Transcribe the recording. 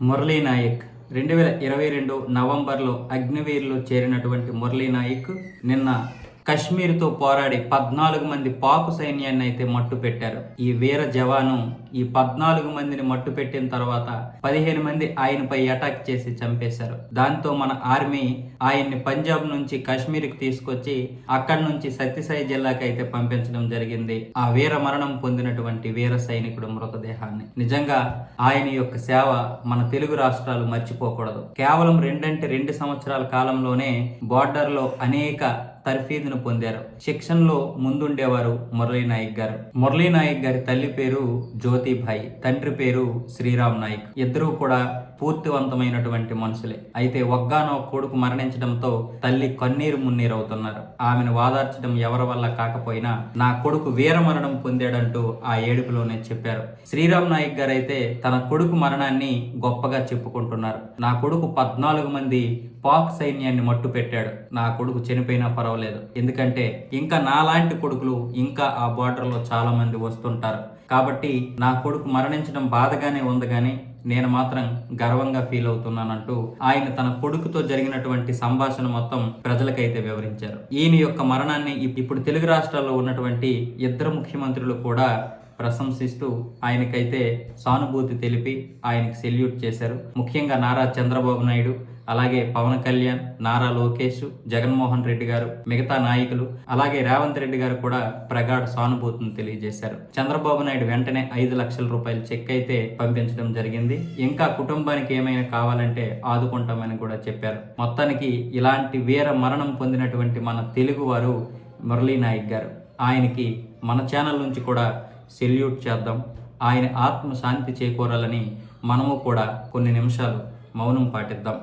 మురళీ నాయక్ రెండు వేల ఇరవై రెండు నవంబర్లో అగ్నివీర్లో చేరినటువంటి మురళీ నాయక్ నిన్న కశ్మీర్తో పోరాడి పద్నాలుగు మంది పాకు సైన్యాన్ని అయితే మట్టు పెట్టారు. ఈ వీర జవాను ఈ పద్నాలుగు మందిని మట్టు పెట్టిన తర్వాత పదిహేను మంది ఆయనపై అటాక్ చేసి చంపేశారు. దాంతో మన ఆర్మీ ఆయన్ని పంజాబ్ నుంచి కాశ్మీర్కి తీసుకొచ్చి అక్కడి నుంచి సత్యసాయి జిల్లాకి అయితే పంపించడం జరిగింది. ఆ వీర మరణం పొందినటువంటి వీర సైనికుడు మృతదేహాన్ని. నిజంగా ఆయన యొక్క సేవ మన తెలుగు రాష్ట్రాలు మర్చిపోకూడదు. కేవలం రెండంటే రెండు సంవత్సరాల కాలంలోనే బార్డర్లో అనేక తర్ఫీదును పొందారు. శిక్షణలో ముందుండేవారు మురళీ నాయక్ గారు. మురళీ నాయక్ గారి తల్లి పేరు జ్యోతిభాయ్ తండ్రి పేరు శ్రీరామ్ నాయక్. ఇద్దరూ కూడా పూర్తివంతమైనటువంటి మనుషులే. అయితే ఒగ్గానో కొడుకు మరణించడంతో తల్లి కన్నీరు మున్నీరు అవుతున్నారు ఆమెను వాదార్చడం ఎవరి వల్ల కాకపోయినా నా కొడుకు వీర మరణం పొందాడంటూ ఆ ఏడుపులోనే చెప్పారు. శ్రీరామ్ నాయక్ గారైతే తన కొడుకు మరణాన్ని గొప్పగా చెప్పుకుంటున్నారు. నా కొడుకు పద్నాలుగు మంది పాక్ సైన్యాన్ని మట్టు పెట్టాడు నా కొడుకు చనిపోయినా పర్వాలేదు ఎందుకంటే ఇంకా నాలాంటి కొడుకులు ఇంకా ఆ బార్డర్లో చాలా మంది వస్తుంటారు. కాబట్టి నా కొడుకు మరణించడం బాధగానే ఉంది కానీ నేను మాత్రం గర్వంగా ఫీల్ అవుతున్నానంటూ ఆయన తన కొడుకుతో జరిగినటువంటి సంభాషణ మొత్తం ప్రజలకైతే వివరించారు. ఈయన యొక్క మరణాన్ని ఇప్పుడు తెలుగు రాష్ట్రాల్లో ఉన్నటువంటి ఇద్దరు ముఖ్యమంత్రులు కూడా ప్రశంసిస్తూ ఆయనకైతే సానుభూతి తెలిపి ఆయనకి సెల్యూట్ చేశారు. ముఖ్యంగా నారా చంద్రబాబు నాయుడు అలాగే పవన్ కళ్యాణ్ నారా లోకేష్ జగన్మోహన్ రెడ్డి గారు మిగతా నాయకులు అలాగే రేవంత్ రెడ్డి గారు కూడా ప్రగాఢ సానుభూతిని తెలియజేశారు. చంద్రబాబు నాయుడు వెంటనే ఐదు లక్షల రూపాయల చెక్ అయితే పంపించడం జరిగింది. ఇంకా కుటుంబానికి ఏమైనా కావాలంటే ఆదుకుంటామని కూడా చెప్పారు. మొత్తానికి ఇలాంటి వీర మరణం పొందినటువంటి మన తెలుగు వారు మురళీ నాయక్ గారు. ఆయనకి మన ఛానల్ నుంచి కూడా సెల్యూట్ చేద్దాం. ఆయన ఆత్మ శాంతి చేకూరాలని మనము కూడా కొన్ని నిమిషాలు మౌనం పాటిద్దాం.